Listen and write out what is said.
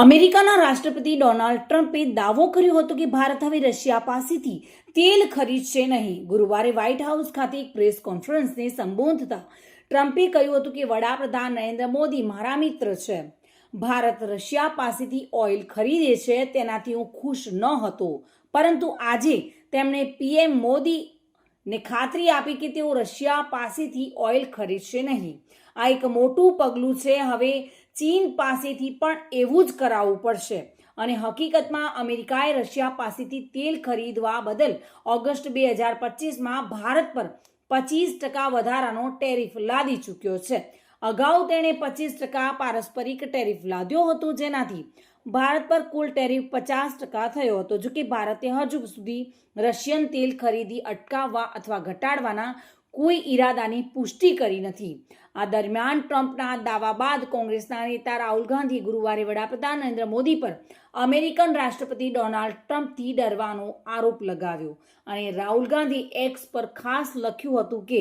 અમેરિકાના રાષ્ટ્રપતિ ડોનાલ્ડ ટ્રમ્પે દાવો કર્યો હતો કે ભારત હવે રશિયા પાસેથી તેલ ખરીદશે નહીં. ગુરુવારે વ્હાઇટ હાઉસ ખાતે એક પ્રેસ કોન્ફરન્સને સંબોધતા ટ્રમ્પે કહ્યું હતું કે વડાપ્રધાન નરેન્દ્ર મોદી મારા મિત્ર છે. ભારત રશિયા પાસેથી ઓઇલ ખરીદે છે, તેનાથી હું ખુશ ન હતો. પરંતુ આજે તેમણે પીએમ મોદી ને ખાતરી આપી કે તેઓ રશિયા પાસેથી ઓઇલ ખરીદશે નહીં. આ એક મોટું પગલું છે. હવે ચીન પાસેથી પણ એવું જ કરાવવું પડશે. અને હકીકતમાં અમેરિકાએ રશિયા પાસેથી તેલ ખરીદવા બદલ ઓગસ્ટ બે હજાર પચીસમાં ભારત પર પચીસ ટકા વધારાનો ટેરિફ લાદી ચૂક્યો છે. અગાઉ તેણે પચીસ ટકા પારસ્પરિક ટેરિફ લાદ્યો હતો જેનાથી ભારત પર કુલ ટેરિફ પચાસ ટકા થયો હતો. જો કે ભારતે હજુ સુધી રશિયન તેલ ખરીદી અટકાવવા અથવા ઘટાડવાના કોઈ ઈરાદાની પુષ્ટિ કરી નથી. આ દરમિયાન ટ્રમ્પના દાવા બાદ કોંગ્રેસના નેતા રાહુલ ગાંધી ગુરુવારે વડાપ્રધાન નરેન્દ્ર મોદી પર અમેરિકન રાષ્ટ્રપતિ ડોનાલ્ડ ટ્રમ્પથી ડરવાનો આરોપ લગાવ્યો. અને રાહુલ ગાંધી એક્સ પર ખાસ લખ્યું હતું કે